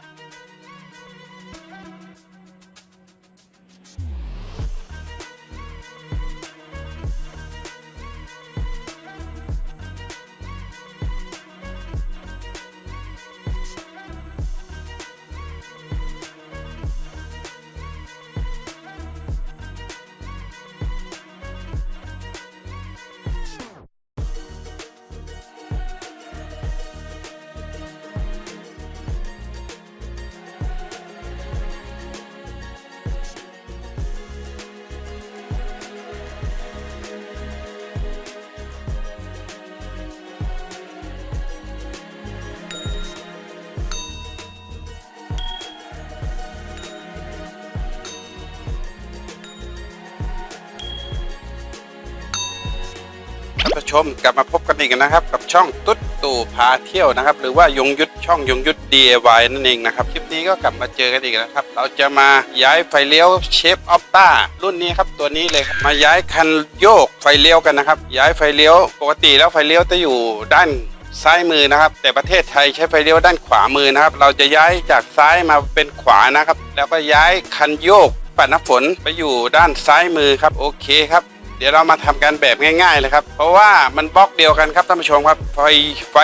ท่ ชมกลับมาพบกันอีกนะครับ กับช่องตุ๊ดตู่พาเที่ยวนะครับ หรือว่ายงยุทธช่องยงยุทธ DIY นั่นเองนะครับคลิปนี้ก็กลับมาเจอกันอีกนะครับ เราจะมาย้ายไฟเลี้ยวเชฟออฟต้ารุ่นนี้ครับตัวนี้เลยมาย้ายคันโยกไฟเลี้ยวกันนะครับ ย้ายไฟเลี้ยวปกติแล้วไฟเลี้ยวจะอยู่ด้านซ้ายมือนะครับ แต่ประเทศไทยใช้ไฟเลี้ยวด้านขวามือนะครับ เราจะย้ายจากซ้ายมาเป็นขวานะครับ แล้วก็ย้ายคันโยกปัดน้ำฝนไปอยู่ด้านซ้ายมือครับโอเคครับ เดี๋ยวเรามาทำกันแบบง่ายๆเลยครับ เพราะว่ามันบล็อกเดียวกันครับท่านผู้ชมครับ ไฟไฟ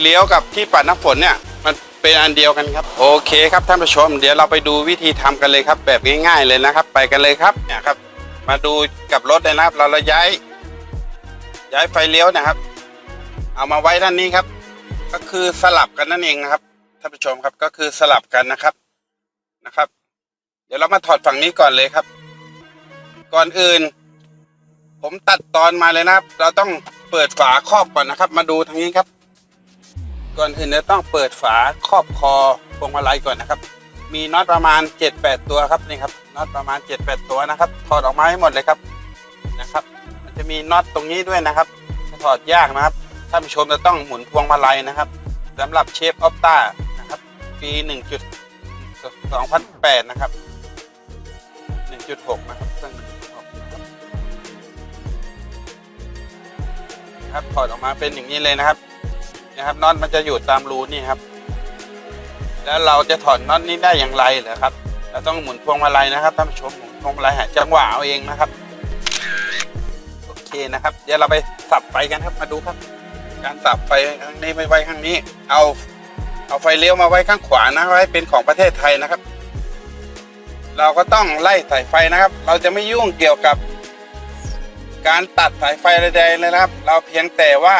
เลี้ยวกับที่ปัดน้ำฝนเนี่ยมันเป็นอันเดียวกันครับ โอเคครับท่านผู้ชม เดี๋ยวเราไปดูวิธีทำกันเลยครับ แบบง่าย ๆเลยนะครับ ไปกันเลยครับเนี่ยครับ มาดูกับรถเลยนะครับ เราเราย้าย ย้ายไฟเลี้ยวนะครับ เอามาไว้ด้านนี้ครับ ก็คือสลับกันนั่นเองนะครับท่านผู้ชมครับก็คือสลับกันนะครับนะครับ เดี๋ยวเรามาถอดฝั่งนี้ก่อนเลยครับ ก่อนอื่น ผมตัดตอนมาเลยนะครับ เราต้องเปิดฝาครอบก่อนนะครับ มาดูทางนี้ครับ ก่อนอื่นเราต้องเปิดฝาครอบคอพวงมาลัยก่อนนะครับ มีน็อตประมาณ 7-8 ตัวครับนี่ครับน็อตประมาณ 7-8 ตัวนะครับถอดออกมาให้หมดเลยครับนะครับ มันจะมีน็อตตรงนี้ด้วยนะครับถอดยากนะครับท่านผู้ชมจะต้องหมุนพวงมาลัยนะครับสำหรับเชฟออฟต้านะครับ ปี 1.2008 นะครับ 1.6 นะครับเครื่อง1.6นะครับ ครับถอดออกมาเป็นอย่างนี้เลยนะครับนะครับน็อตมันจะอยู่ตามรูนี่ครับ แล้วเราจะถอดน็อตนี้ได้อย่างไรเหรอครับเราต้องหมุนพวงมาลัยนะครับท่านผู้ชมหมุนพวงมาลัยหาจังหวะเอาเองนะครับโอเคนะครับ เดี๋ยวเราไปสับไฟกันครับมาดูครับ การสับไฟข้างนี้ไม่ไว้ข้างนี้ เอาเอาไฟเลี้ยวมาไว้ข้างขวานะไว้เป็นของประเทศไทยนะครับ เราก็ต้องไล่สายไฟนะครับ เราจะไม่ยุ่งเกี่ยวกับ การตัดสายไฟใดๆเลยนะครับ เราเพียงแต่ว่า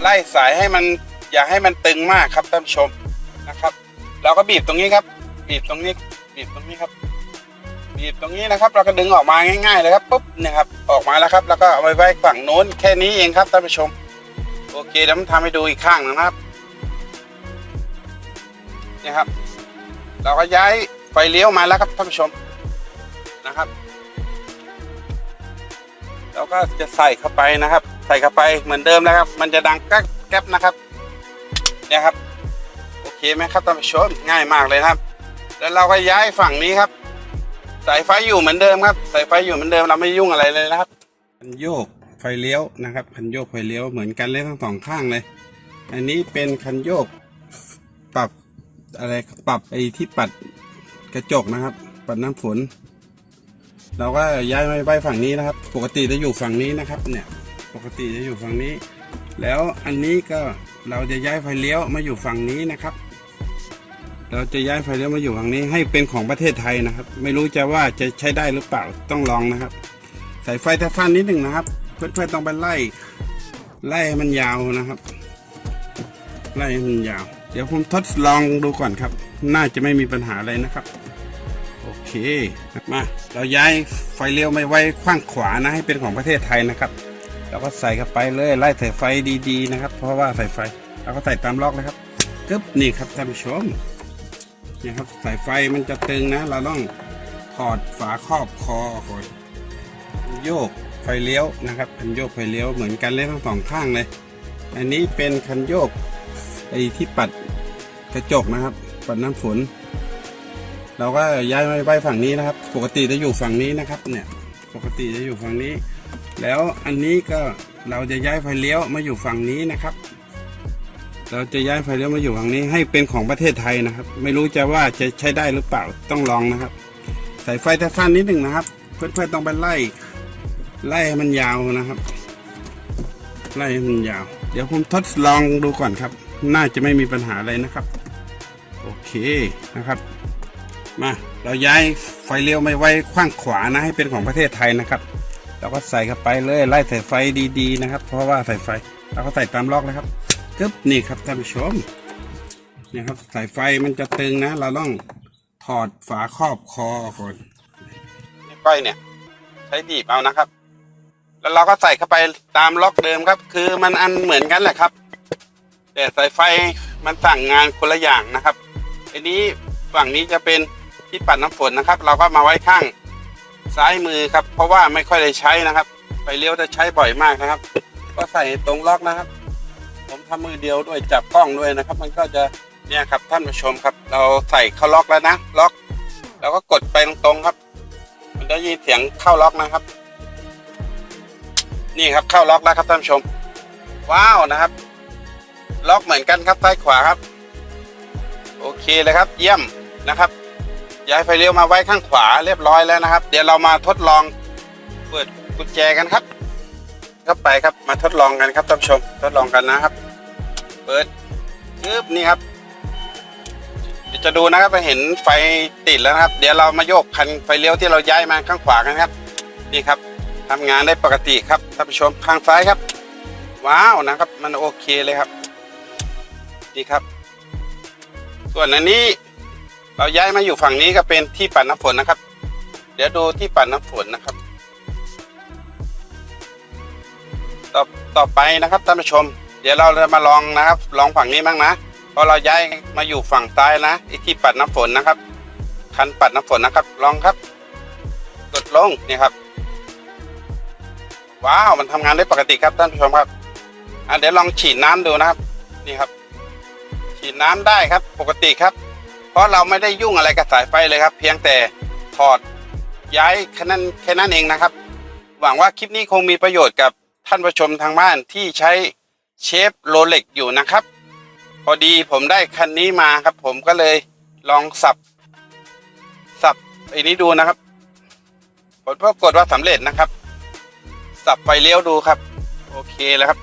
ไล่สายให้มันอย่าให้มันตึงมากครับท่านผู้ชมนะครับ เราก็บีบตรงนี้ครับ บีบตรงนี้ บีบตรงนี้ครับ บีบตรงนี้นะครับ เราก็ดึงออกมาง่ายๆเลยครับปุ๊บเนี่ยครับออกมาแล้วครับ แล้วก็เอาไปไว้ฝั่งโน้นแค่นี้เองครับท่านผู้ชม โอเคเดี๋ยวผมทำให้ดูอีกข้างหนึงนะครับเนี่ยครับ เราก็ย้ายไฟเลี้ยวมาแล้วครับท่านผู้ชมนะครับ เราก็จะใส่เข้าไปนะครับ ใส่เข้าไปเหมือนเดิมนะครับ มันจะดังกักแก๊บนะครับเนี่ยครับโอเคไหมครับท่านผู้ชมง่ายมากเลยครับ แล้วเราก็ย้ายฝั่งนี้ครับ สายไฟอยู่เหมือนเดิมครับ สายไฟอยู่เหมือนเดิมเราไม่ยุ่งอะไรเลยนะครับคันโยกไฟเลี้ยวนะครับคันโยกไฟเลี้ยวเหมือนกันเลยทั้งสองข้างเลย อันนี้เป็นคันโยกปรับอะไรปรับไอ้ที่ปัดกระจกนะครับ ปัดน้ำฝน เราก็ย้ายมาไว้ฝั่งนี้นะครับ ปกติจะอยู่ฝั่งนี้นะครับเนี่ยปกติจะอยู่ฝั่งนี้ แล้วอันนี้ก็เราจะย้ายไฟเลี้ยวมาอยู่ฝั่งนี้นะครับ เราจะย้ายไฟเลี้ยวมาอยู่ฝั่งนี้ให้เป็นของประเทศไทยนะครับ ไม่รู้จะว่าจะใช้ได้หรือเปล่าต้องลองนะครับ สายไฟจะสั้นนิดหนึ่งนะครับ เพื่อนๆต้องไปไล่ ไล่ให้มันยาวนะครับ ไล่ให้มันยาว เดี๋ยวผมทดลองดูก่อนครับ น่าจะไม่มีปัญหาอะไรนะครับ เค มา เราย้ายไฟเลี้ยวไม่ไว้ข้างขวานะให้เป็นของประเทศไทยนะครับ เราก็ใส่เข้าไปเลยไล่สายไฟดีๆนะครับ เพราะว่าสายไฟเราก็ใส่ตามล็อกเลยครับกึ๊บนี่ครับท่านผู้ชมนี่ครับสายไฟมันจะตึงนะ เราต้องถอดฝาครอบคอก่อนโยกไฟเลี้ยวนะครับคันโยกไฟเลี้ยวเหมือนกันเลยทั้งสองข้างเลย อันนี้เป็นคันโยกไอ้ที่ปัดกระจกนะครับ ปัดน้ำฝน เราก็ย้ายมาไว้ฝั่งนี้นะครับ ปกติจะอยู่ฝั่งนี้นะครับ เนี่ย ปกติจะอยู่ฝั่งนี้ แล้วอันนี้ก็เราจะย้ายไฟเลี้ยวมาอยู่ฝั่งนี้นะครับ เราจะย้ายไฟเลี้ยวมาอยู่ฝั่งนี้ ให้เป็นของประเทศไทยนะครับ ไม่รู้จะว่าจะใช้ได้หรือเปล่าต้องลองนะครับ สายไฟจะสั้นนิดหนึ่งนะครับ เพื่อนๆต้องไปไล่ ไล่ให้มันยาวนะครับ ไล่ให้มันยาว เดี๋ยวผมทดลองดูก่อนครับ น่าจะไม่มีปัญหาอะไรนะครับ โอเคนะครับ มาเราย้ายไฟเลี้ยวไม่ไว้ข้างขวานะให้เป็นของประเทศไทยนะครับ เราก็ใส่เข้าไปเลยไล่สายไฟดีๆนะครับ เพราะว่าสายไฟเราก็ใส่ตามล็อกเลยครับกึ๊บนี่ครับท่านผู้ชมนี่ครับสายไฟมันจะตึงนะ เราต้องถอดฝาครอบคอก่อนนี่ก้อยเนี่ย ใช้บีบเอานะครับ แล้วเราก็ใส่เข้าไปตามล็อกเดิมครับ คือมันอันเหมือนกันแหละครับ แต่สายไฟมันสั่งงานคนละอย่างนะครับอันนี้ฝั่งนี้จะเป็น ที่ปัดน้ำฝนนะครับ เราก็มาไว้ข้างซ้ายมือครับ เพราะว่าไม่ค่อยได้ใช้นะครับไฟเลี้ยวจะใช้บ่อยมากนะครับ ก็ใส่ตรงล็อกนะครับ ผมทำมือเดียวด้วยจับกล้องด้วยนะครับ มันก็จะเนี่ยครับท่านผู้ชมครับ เราใส่เข้าล็อกแล้วนะล็อกแล้วก็กดไปตรงๆครับ มันได้ยินเสียงเข้าล็อกนะครับ นี่ครับเข้าล็อกแล้วครับท่านผู้ชม ว้าวนะครับ ล็อกเหมือนกันครับซ้ายขวาครับ โอเคเลยครับ เยี่ยมนะครับ ย้ายไฟเลี้ยวมาไว้ข้างขวาเรียบร้อยแล้วนะครับ เดี๋ยวเรามาทดลองเปิดกุญแจกันครับ เข้าไปครับมาทดลองกันครับท่านผู้ชมทดลองกันนะครับ เปิดปึ๊บนี่ครับเดี๋ยวจะดูนะครับไปเห็นไฟติดแล้วนะครับ เดี๋ยวเรามาโยกคันไฟเลี้ยวที่เราย้ายมาข้างขวากันครับ นี่ครับทำงานได้ปกติครับท่านผู้ชมข้างซ้ายครับ ว้าวนะครับ มันโอเคเลยครับ ดีครับ ส่วนอันนี้ เราย้ายมาอยู่ฝั่งนี้ก็เป็นที่ปัดน้ำฝนนะครับ เดี๋ยวดูที่ปัดน้ำฝนนะครับ ต่อต่อไปนะครับท่านผู้ชม เดี๋ยวเราจะมาลองนะครับ ลองฝั่งนี้บ้างนะเพราะเราย้ายมาอยู่ฝั่งซ้นะไอที่ปัดน้ำฝนนะครับ คันปัดน้ำฝนนะครับ ลองครับ กดลงนี่ครับ ว้าวมันทำงานได้ปกติครับท่านผู้ชมครับอะเดี๋ยวลองฉีดน้ำดูนะครับ นี่ครับ ฉีดน้ำได้ครับ ปกติครับ ราะเราไม่ได้ยุ่งอะไรกับสายไฟเลยครับ เพียงแต่ถอดย้ายแค่นั้นแค่นั้นเองนะครับ หวังว่าคลิปนี้คงมีประโยชน์กับท่านผู้ชมทางบ้านที่ใช้เชฟโรเล็กอยู่นะครับ พอดีผมได้คันนี้มาครับ ผมก็เลยลองสับ สับไอ้นี้ดูนะครับผลปรากฏว่าสำเร็จนะครับ สับไฟเลี้ยวดูครับ โอเคแล้วครับ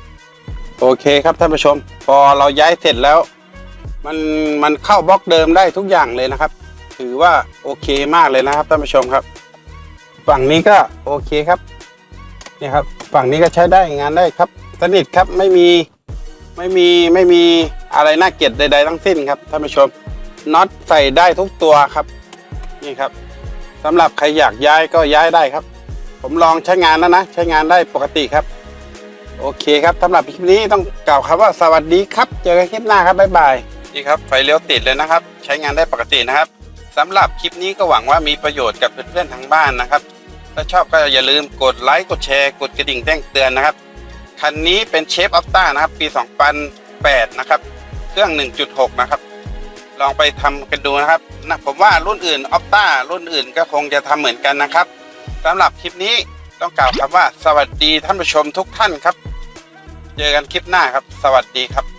โอเคครับท่านผู้ชม พอเราย้ายเสร็จแล้ว มันมันเข้าบล็อกเดิมได้ทุกอย่างเลยนะครับ ถือว่าโอเคมากเลยนะครับท่านผู้ชมครับ ฝั่งนี้ก็โอเคครับนี่ครับ ฝั่งนี้ก็ใช้ได้งานได้ครับ สนิทครับไม่มีไม่มีไม่มีอะไรน่าเกลียดใด ๆ ทั้งสิ้นครับท่านผู้ชมน็อตใส่ได้ทุกตัวครับนี่ครับสำหรับใครอยากย้ายก็ย้ายได้ครับ ผมลองใช้งานแล้วนะ ใช้งานได้ปกติครับ โอเคครับสำหรับคลิปนี้ต้องกล่าวคำว่าสวัสดีครับ เจอกันคลิปหน้าครับบ๊ายบาย นี่ครับไฟเลี้ยวติดเลยนะครับ ใช้งานได้ปกตินะครับสำหรับคลิปนี้ก็หวังว่ามีประโยชน์กับเพื่อนๆทางบ้านนะครับ ถ้าชอบก็อย่าลืมกดไลค์กดแชร์กดกระดิ่งแจ้งเตือนนะครับคันนี้เป็นเชฟออฟต้านะครับ ปี 2008 นะครับ เครื่อง 1.6 นะครับ ลองไปทำกันดูนะครับนะผมว่ารุ่นอื่นออฟต้ารุ่นอื่นก็คงจะทำเหมือนกันนะครับสำหรับคลิปนี้ต้องกล่าวคำว่า สวัสดีท่านผู้ชมทุกท่านครับ เจอกันคลิปหน้าครับ สวัสดีครับ